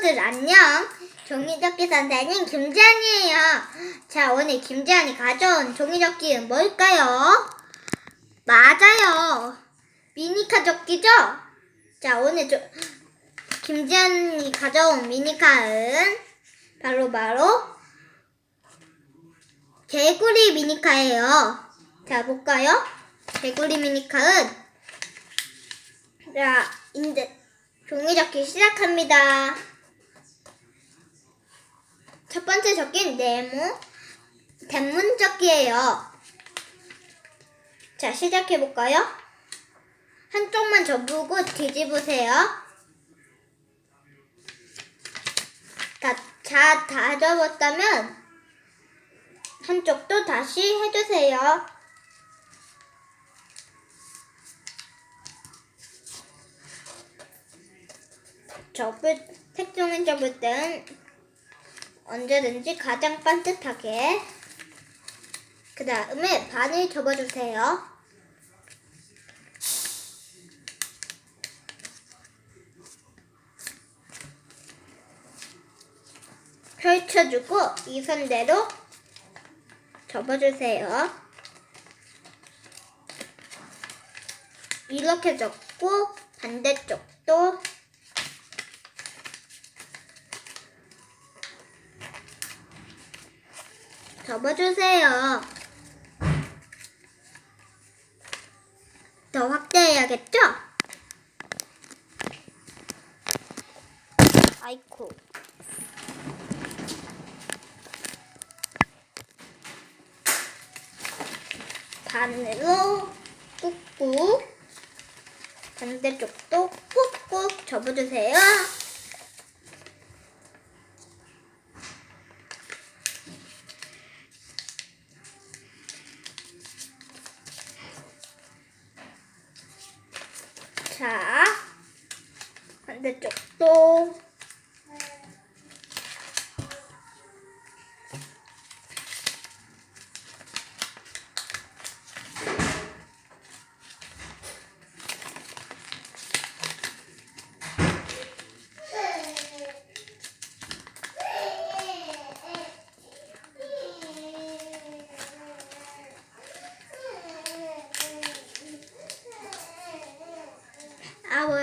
친구들 안녕. 종이접기 선생님 김지안이에요. 자, 오늘 김지안이 가져온 종이접기는 뭘까요? 맞아요. 미니카 접기죠? 자, 오늘 조, 김지안이 가져온 미니카는 바로 바로 개구리 미니카예요. 자, 볼까요? 개구리 미니카는 자, 이제 종이접기 시작합니다. 첫 번째 접기는 네모 대문 접기예요. 자, 시작해 볼까요? 한쪽만 접고 뒤집으세요. 다, 자, 다 접었다면 한쪽도 다시 해주세요. 접을 색종이 접을 땐 언제든지 가장 반듯하게 그 다음에 반을 접어주세요. 펼쳐주고 이 선대로 접어주세요. 이렇게 접고 반대쪽도 접어주세요. 더 확대해야겠죠? 아이쿠. 반으로 꾹꾹 반대쪽도 꾹꾹 접어주세요. 자, 반대쪽도